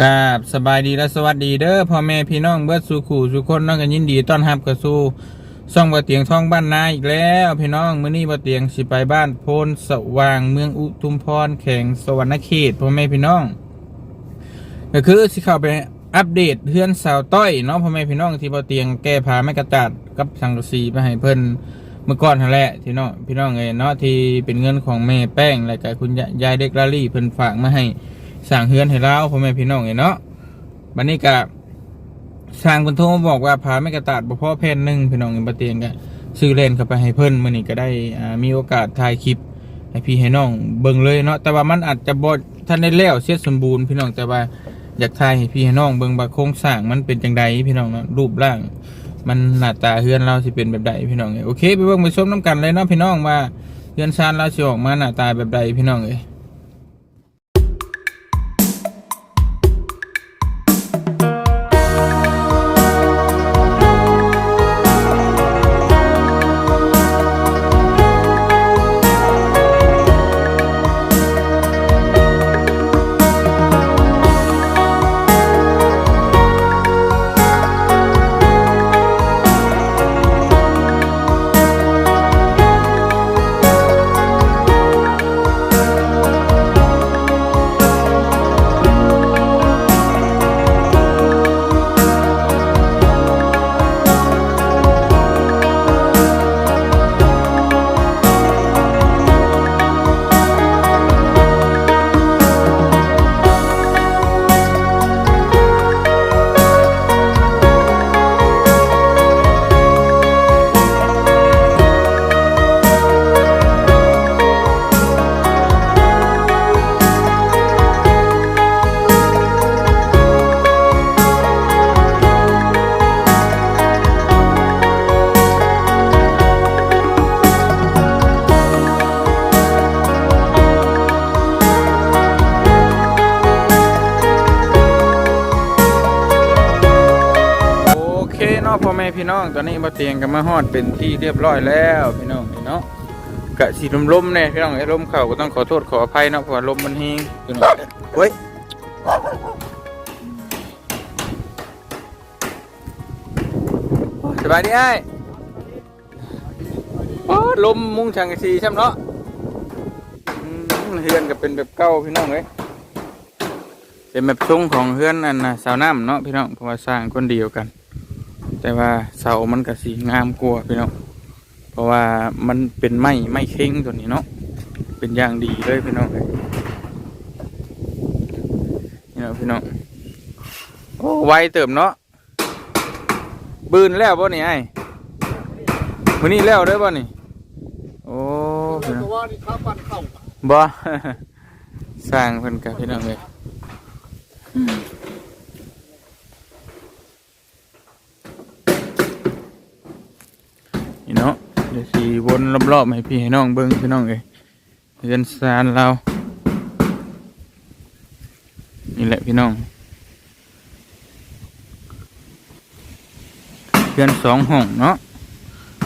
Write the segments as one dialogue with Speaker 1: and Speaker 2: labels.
Speaker 1: กราบสบายดีและสวัสดีเด้อพ่อแม่พี่น้องเบิดสู่ขู่สู่คนน้องกันยินดีต้อนรับกับสู่ซ่องบ่เตียงท่องบ้านนาอีกแล้วพี่น้องมื้อนี้บ่เตียงสิไปบ้านโพนสว่างเมืองอุทุมพรแข่งสวรรณเขตพ่อแม่พี่น้อง ก็คือสิเข้าไปอัปเดตเพื่อนสาวต้อยเนาะพ่อแม่พี่น้องที่บ่เตียงแก้ผ้าไม้กระจาดกับสังกสีไปให้เพิ่นเมื่อก่อนนั่นแหละที่น้องพี่น้องเอ้ยเนาะที่เป็นเงินของแม่แป้งและก็คุณยายเด็กลาลี่เพิ่นฝากมาให้ สร้างเฮือนให้เราพ่อแม่พี่น้องเอ้ยเนาะบัดนี้ก็สร้างเพิ่นโทรมาบอกว่าพาไม่กระตาดบ่พอแผ่นหนึ่งพี่น้องเอ้ยบ่เตียงก็ซื้อเล่นเข้าไปให้เพิ่นมื้อนี้ก็ได้อ่ามีโอกาสถ่ายคลิปให้พี่ให้น้องเบิ่งเลยเนาะแต่ว่ามันอาจจะบ่ทันได้แล้วเสร็จสมบูรณ์พี่น้องแต่ว่าอยากถ่ายให้พี่ให้น้องเบิ่งว่าโครงสร้างมันเป็นจังใดพี่น้องเนาะรูปร่าง มันหน้าตาเฮือนเราสิเป็นแบบใดพี่น้องเอ้ยโอเคไปเบิ่งไปชมนํกันเลยเนาะพี่น้องว่าเฮือนซานเราสิออกมาหน้าตาแบบใดพี่น้องเอ้ย พี่น้อง ตอนนี้มาเตียงกันมาฮอดเป็นที่เรียบร้อยแล้วพี่น้องเนาะกะสีลมๆเนี่ยพี่น้องไอ้ลมเข่าก็ต้องขอโทษขออภัยเนาะเพราะว่าลมมันแห้งพี่น้องเฮ้ยสบายดีไอ้โอ้ลมมุงชังสีใช่ไหมเนาะเฮือนก็เป็นแบบเก่าพี่น้องเลยเป็นแบบทรงของเฮือนอันนะสาวน้ำเนาะพี่น้องเพราะว่าสร้างคนเดียวกัน แต่ว่าเสามันก็สีงามกว่าพี่น้องเพราะว่ามันเป็นไม้ไม้เค้งตัวนี้เนาะเป็นอย่างดีเลยพี่น้องเนี่เนาะพี่น้องโอ้ไวเติมเนาะบืนแล้วบ่นี่ไอ้มื้อนี้แล้วด้อบ่นี่โอ้พี่น้อง
Speaker 2: ตัวว่านี่ข้าวปั้นเข้า
Speaker 1: บ่สร้างเพิ่นกับพี่น้องเลยนี่เนาะเดี๋ย วนรอบๆให้พี่ให้น้องเบิ้งพี่น้องเอยเรือนซานเรานี่แหละพี่น้องเรือนสองห้องเนาะ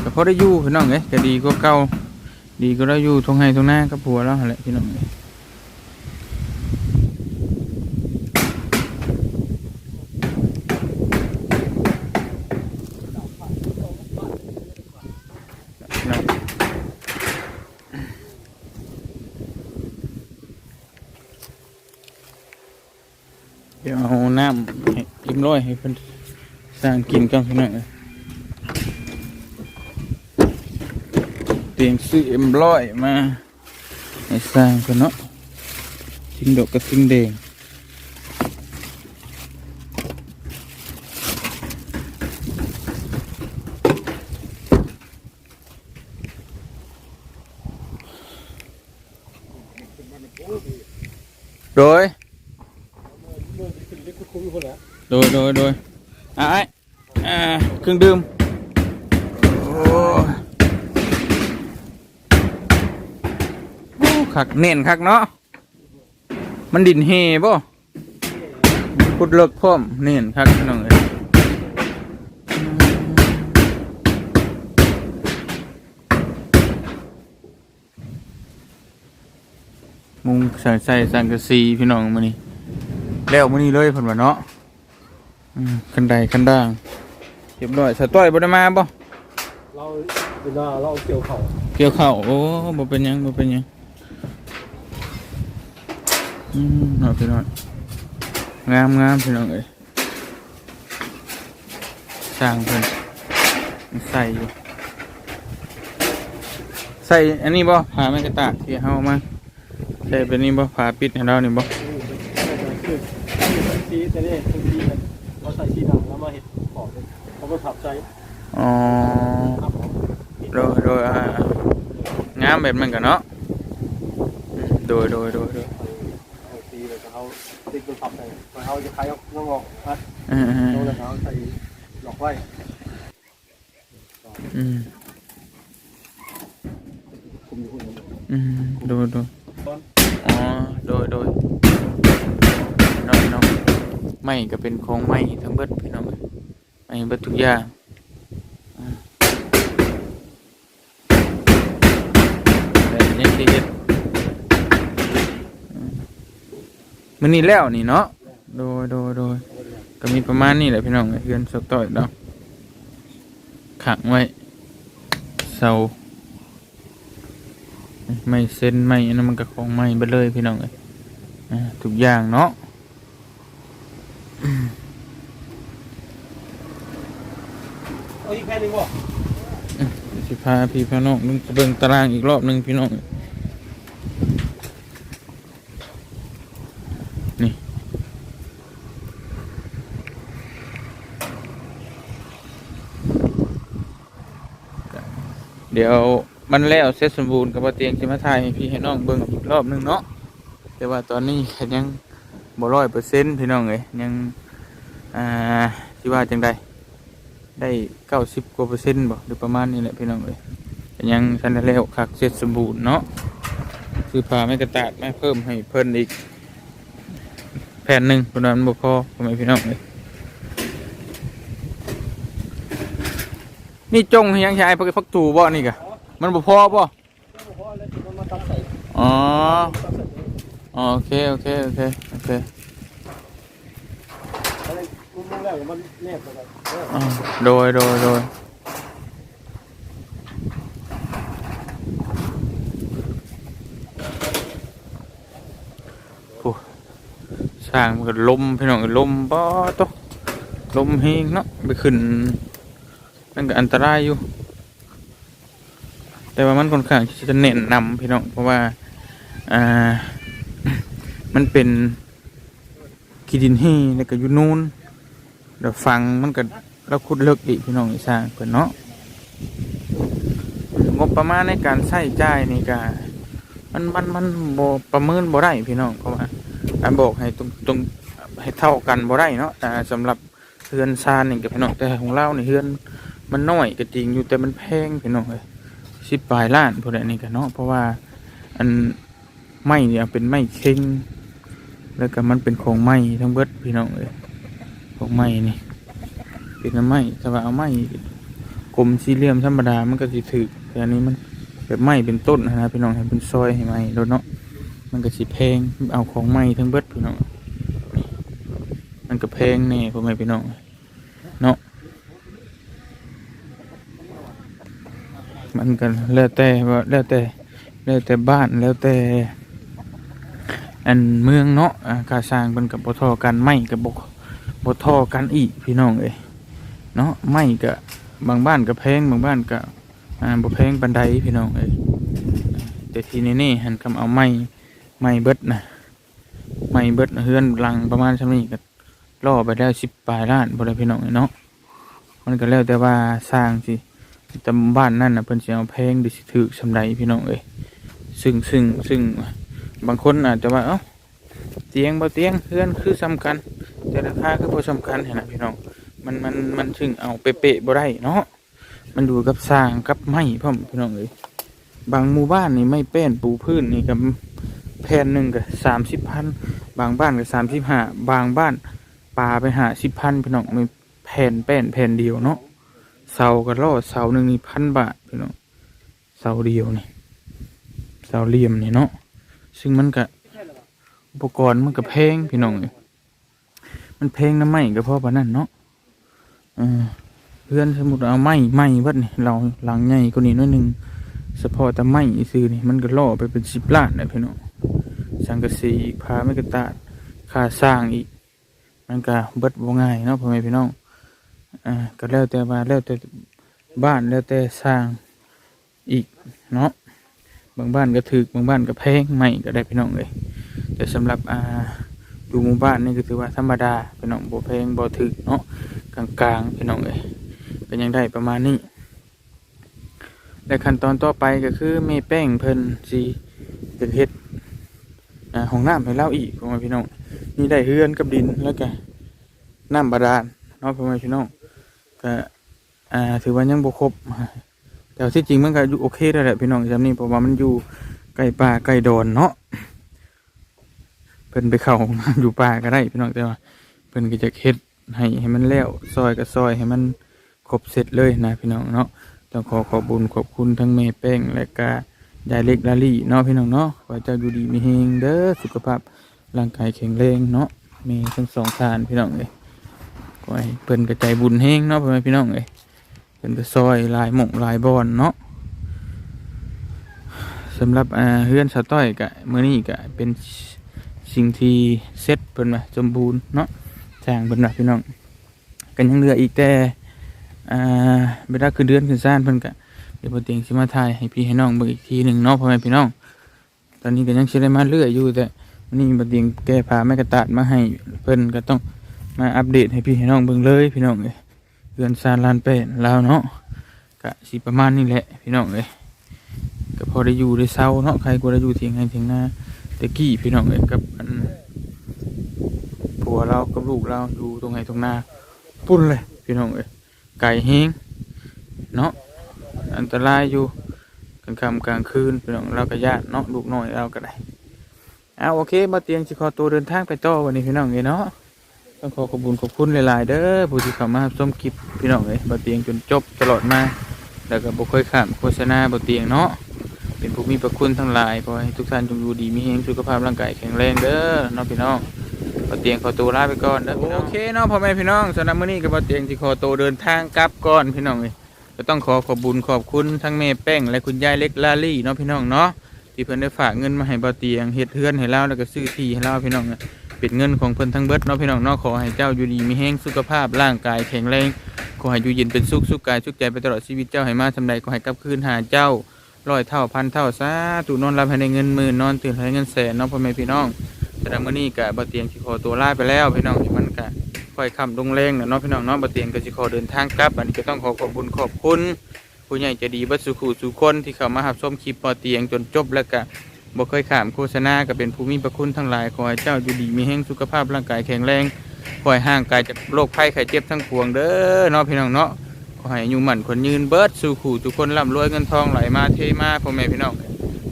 Speaker 1: แต่พอได้อยู่พี่น้องเลยก็ดีก็เก่าดีก็ได้อยู่ทงให้ทงหน้ากับผัวแล้วแหละพี่น้องเอ้ย ดี๋ยวเอาน้ำให้ริมร้อยให้เพิ่นสร้างกินกันพี่น้องเอ้ยเตียงซื้อเอ็มร้อยมาให้สร้างกันเนาะทิ้งดอกกระทิ้งแดงโดย
Speaker 2: เมื่อขึ้นเล็กก็คุ้มคนละ
Speaker 1: โดยโดยโดยอะไอ้อ่าเครื่องดื่มโอ้โอ้คักเน่นคักเนาะ มันดินเฮบ่พุดเลิกพร้อมเน่นคักพี่น้องเอ้ยมุงใส่ใส่สังกะสีพี่น้องมานี่แล้วมื้อนี้เลยเพิ่นว่าเนาะ คันใดคันด่างเรียบร้อยสต้อยบ่ได้มาบ่
Speaker 2: เราเวลาเราเกี่ยวเข่า
Speaker 1: เกี่ยวข้าวโอ้บ่เป็นหยังบ่เป็นหยังอืมเนาะพี่น้องงามงามพี่น้องเอ้ยสร้างเพิ่นใส่อยู่ใส่อันนี้บ่ผ้าแม่กระตากที่เฮามาใส่เป็นนี่บ่ผ้าปิดให้เรานี่บ่
Speaker 2: คือสีแต่นี่คือสีเขาใส่สีดำแล้ว มาเห็ดขอบเขาก็ถับใจ
Speaker 1: อ๋อ
Speaker 2: ครับผม
Speaker 1: โดยโดยอ่างามแบบมันกันเนาะอืมโดยโดยโดยโดย
Speaker 2: เอาสีเลยเขาติ๊กตัวถับใจเขาจะคล้ายน้องออกนะ
Speaker 1: อืมอืม
Speaker 2: น้องเลยเขาใส่หลอกไว้
Speaker 1: อืม
Speaker 2: คุมอยู่คนเดียว
Speaker 1: อืมโดยโดย
Speaker 2: ตอน
Speaker 1: อ๋อโดยโดยน้องน้อง ไม่ก็เป็นของไม่ทั้งเบิดพี่น้องไม่เบิดทุกอย่างแต่ยังสิเฮ็ดอืมมันนี่แล้วนี่เนาะโดยโดยโดยก็มีประมาณนี้แหละพี่น้องเพื่อนสต่อยดอกขังไว้เสาไม่เส้นไม่อันนั้นมันก็ของไม่ไปเลยพี่น้องเอ้ยทุกอย่างเนาะ
Speaker 2: เอาอีกแค่นึงบ่
Speaker 1: เดี๋ยวสิ พาพี่พี่น้องนึงเบิ่งตารางอีกรอบหนึงพี่น้องนี่เดี๋ยวมันแล้วเสร็จสมบูรณ์กับเตียงจะมาถ่ายให้พี่ให้น้องเบิ่งอีกรอบหนึงเนาะแต่ว่าตอนนี้ยังบ่ร้อยเปอร์เซ็นต์พี่น้องเอ้ยยังอ่าสิว่าจังใด ได้เก้าสิบกว่าเปอร์เซ็นต์บ่หรือประมาณนี้แหละพี่น้องเอ้ยยังทันได้แล้วคักเสร็จสมบูรณ์เนาะคือพาไม่กระตาดไม่เพิ่มให้เพิ่นอีก แผ่นหนึ่งคนนั้นบ่พอทำไมพี่น้องเลยนี่จงยังใช้พักพักตูบ่นี่กะมันบ่พอบ่
Speaker 2: พอแล้วมันมาตัดใส่
Speaker 1: อ๋อ
Speaker 2: ตัดใส่
Speaker 1: อ๋อโอเคโอเคโอเคโอเค
Speaker 2: แรกมันแนบไปเลย
Speaker 1: อ่าโดยโดยโดยโอ้สร้างมันก็ลมพี่น้องลมบ่ตกลมเฮงเนาะไปขึ้นนั่นก็อันตรายอยู่ แต่ว่ามันค่อนข้างที่จะเน้นนำพี่น้องเพราะว่าอ่ามันเป็นกีดินเฮแล้วก็อยู่นูน เดี๋ยวฟังมันก็เราขุดเลิกอีกพี่น้องอีสานเพิ่นเนาะงบประมาณในการใช้จ่ายนี่ก็มันมันมันบประเมินบ่ได้พี่น้องเพราะว่าการบอกให้ตรงตรงให้เท่ากันบ่ได้เนาะแต่สำหรับเฮือนซานนี่กับพี่น้องแต่ของเราเนี่เฮือนมันน้อยก็จริงอยู่แต่มันแพงพี่น้องเอ้ยสิบปลายล้านพวกนี้นี่ก็เนาะเพราะว่าอันไม้เนี่ยเป็นไม้เค็งแล้วก็มันเป็นของไม้ทั้งเบิดพี่น้องเอ้ย ของไม้นี่เป็นน้ำไม้แต่ว่าเอาไม้กลมสี่เหลี่ยมธรรมดามันก็สิถือแต่อันนี้มันแบบไม้เป็นต้นนะพี่น้องให้เป็นซอยให้ไม้รถเนาะมันก็สิแพงเอาของไม้ทั้งเบิดพี่น้องมันก็แพงแน่พ่อแม่พี่น้องเนาะมันก็แล้วแต่ว่าแล้วแต่แล้วแต่บ้านแล้วแต่อันเมืองเนาะการสร้างมันกับบทอกันไม้กับบ่ บ่เทอกันอีกพี่น้องเอ้ยเนาะไม้กับางบ้านก็แพงบางบ้านก็อ่าบ่แพงปานใดพี่น้องเอ้ยแต่ทีนี้นี่หันคำเอาไม้ไม้เบิดนะไม้เบิดเฮือนหลังประมาณซำนี้ก็ล่อไปแล้ว10ปลายล้านบ่ได้พี่น้องเนาะมันก็แล้วแต่ว่าสร้างสิแต่บ้านนั่นน่ะเพิ่นสิเอาแพงหรือสิถูกซำใดพี่น้องเอ้ยซึ่งซึ่งซึ่งบางคนอาจจะว่าเอ้าเตียงบ่เตียงเพื่อนคือสำคัญ แต่ราคาคือบ่สำคัญเห็นะพี่น้อง มันมันมันถึงเอาเป๊ะๆบ่ได้เนาะ มันอยู่กับสร้างกับไม้พร้อมพี่น้องเอ้ยบางหมู่บ้านนี่ไม่แป้นปูพื้นนี่ก็แผ่นหนึ่งก็สามสิบพัน บางบ้านก็สามสิบห้าบางบ้านปลาไปหาสิบพันพี่น้องมีแผ่นแป้นแผ่นเดียวเนาะ เสาก็ล่อเสาหนึ่งนี่พันบาทพี่น้อง เสาเดียวนี่ เสาเหลี่ยมนี่เนาะ ซึ่งมันก็อุปกรณ์มันก็แพงพี่น้องเอ้ย มันเพลงน้ำไหม้ก็เพราะปานนั้นเนาะเพื่อนสมมุติเอาไม้ไม้วัดนี่เราหลังใหญ่กว่านี้น้อยหนึ่งเฉพาะแต่ไม้ซื้อนี่มันก็ล่อไปเป็นสิบล้านเลยพี่น้องสังกะสีพาไม่กระตาดค่าสร้างอีก มันก็เบิดบ่ง่ายเนาะพ่อแม่พี่น้องอ่าก็แล้วแต่ว่าแล้วแต่บ้านแล้วแต่สร้างอีกเนาะบางบ้านก็ถึกบางบ้านก็แพงใหม่ก็ได้พี่น้องเลยแต่สำหรับอ่า อยู่หมู่บ้านนี่ก็ถือว่าธรรมดาพี่น้องบ่แพงบ่ถึกเนาะกลางๆพี่น้องเลยก็ยังได้ประมาณนี้และขั้นตอนต่อไปก็คือเมแป้งเพิ่นสิเป็นเฮ็ดห้องน้ำให้เราอีกพ่อแม่พี่น้องนี่ได้เฮือนกับดินแล้วก็น้ำบาดาลเนาะพ่อแม่พี่น้องก็อ่าถือว่ายังบ่ครบแต่ที่จริงมันก็อยู่โอเคแล้วแหละพี่น้องจำนี่เพราะว่ามันอยู่ใกล้ป่าใกล้ดอนเนาะ เพิ่นไปเข้าห้องน้ำอยู่ป่าก็ได้พี่น้องแต่ว่าเพิ่นก็จะเฮ็ดให้ให้มันแล้วซอยก็ซอยให้มันครบเสร็จเลยนะพี่น้องเนาะต้องขอขอบุญขอบคุณทั้งแม่แป้งและก็ยายเล็กลาลี่เนาะพี่น้องเนาะขอให้เจ้าอยู่ดีมีเฮงเด้อสุขภาพร่างกายแข็งแรงเนาะมีทั้งสองทานพี่น้องเลยก็ให้เพิ่นกระจายบุญแห้งเนาะพ่อแม่พี่น้องเลยเพิ่นก็ซอยลายหม่งลายบอนเนาะสำหรับเฮือนสาวต้อยกะมื้อนี้กะเป็น สิ่งที่เซ็ตเพิ่นว่าสมบูรณ์เนาะสร้างเพิ่นว่าพี่น้องกันยังเหลืออีกแต่อ่าเวลาคือเดือนคือซ่านเพิ่นกะเดี๋ยวบ่เตียงสิมาถ่ายให้พี่ให้น้องเบิ่งอีกทีหนึ่งเนาะพ่อแม่พี่น้อง ตอนนี้ก็ยังสิได้มาเรื่อยอยู่แต่วันนี้บัดเดียงแก้ผ้าแม่กระตาดมาให้เพิ่นก็ต้องมาอัปเดตให้พี่ให้น้องเบิ่งเลยพี่น้องเอ้ยเรือนซานลานเป็นลาวเนาะก็สิประมาณนี้แหละพี่น้องเอ้ยก็พอได้อยู่ได้เศร้าเนาะใครก็ได้อยู่เถียงไงเถียงหน้าแต่กี้พี่น้องเอ้ยกับ ผัวเรากับลูกเราอยู่ตรงไหนตรงหน้าปุ่นเลยพี่น้องเอ้ยไก่เฮงเนาะอันตรายอยู่กลางค่ำกลางคืนพี่น้องเราก็ญาติเนาะลูกน้อยเราก็ได้เอาโอเคมาเตียงสิขอตัวเดินทางไปต่อวันนี้พี่น้องเอ้ยเนาะต้องขอขอบคุณขอบคุณหลายๆเด้อผู้ที่เข้ามาชมคลิปพี่น้องเอ้ยมาเตียงจนจบตลอดมาแล้วก็บ่เคยข้ามโฆษณาบ่เตียงเนาะเป็นผู้มีพระคุณทั้งหลายขอให้ทุกท่านจงอยู่ดีมีแรงสุขภาพร่างกายแข็งแรงเด้อเนาะพี่น้อง มาเตียงขอตัวลาไปก่อนเด้อพี่น้องโอเคเนาะพ่อแม่พี่น้องสำหรับมื้อนี้ก็มาเตียงสิขอตัวเดินทางกลับก่อนพี่น้องเอ้ยก็ต้องขอขอบุญขอบคุณทั้งแม่แป้งและคุณยายเล็กลาลี่เนาะพี่น้องเนาะที่เพิ่นได้ฝากเงินมาให้บาเตียงเฮ็ดเฮือนให้เราแล้วก็ซื้อที่ให้เราพี่น้องเนี่ยเป็นเงินของเพิ่นทั้งเบิดเนาะพี่น้องเนาะขอให้เจ้าอยู่ดีมีแห้งสุขภาพร่างกายแข็งแรงขอให้อยู่เย็นเป็นสุขสุขกายสุขใจไปตลอดชีวิตเจ้าให้มาทำใดขอให้กลับคืนหาเจ้าร้อยเท่าพันเท่าสาธุนอนรับให้ได้เงินหมื่นนอนตื่นให้เงินแสนเนาะพ่อแม่พี่น้อง แต่ละมื้อนี้ก็บ่เตียงสิขอตัวลาไปแล้ว พี่น้องที่มันก็ค่อยค่ำลงแรงเนาะพี่น้องเนาะบ่เตียงก็สิขอเดินทางกลับ อันนี้ก็ต้องขอขอบคุญขอบคุณ ผู้ใหญ่ใจะดีเบัดสุขุสุคนที่เข้ามาหับชมคลิปปอเตียงจนจบแล้วก็บ่เคยขามโฆษณาก็เป็นผู้มีพระคุณทั้งหลายขอให้เจ้าอยู่ดีมีแห้งสุขภาพร่างกายแข็งแรงขอให้ห่างไกลจากโรคภัยไข้เจ็บทั้งปวงเด้อเนาะพี่น้องเนาะขอให้อายุหมั่นคนยืนเบิดสู่ขู่ทุกคนร่ำรวยเงินทองไหลมาเทมาพ่อแม่พี่น้อง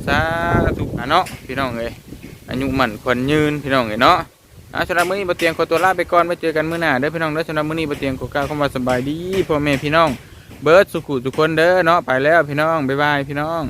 Speaker 1: สาธุอะเนาะพี่น้องเอ้ย อายุหมั่นคนยืนพี่น้องเห็นเนาะอาสำหรับมื้อนี้บะเตียงขอตัวลาไปก่อนไว้เจอกันมื้อหน้าเด้อพี่น้องเด้อสำหรับมื้อนี้บะเตียงขอกล่าวคำว่าสบายดีพ่อแม่พี่น้อง เบิร์ดสุขุทุกคนเด้อเนาะไปแล้วพี่น้องบ๊ายบายพี่น้อง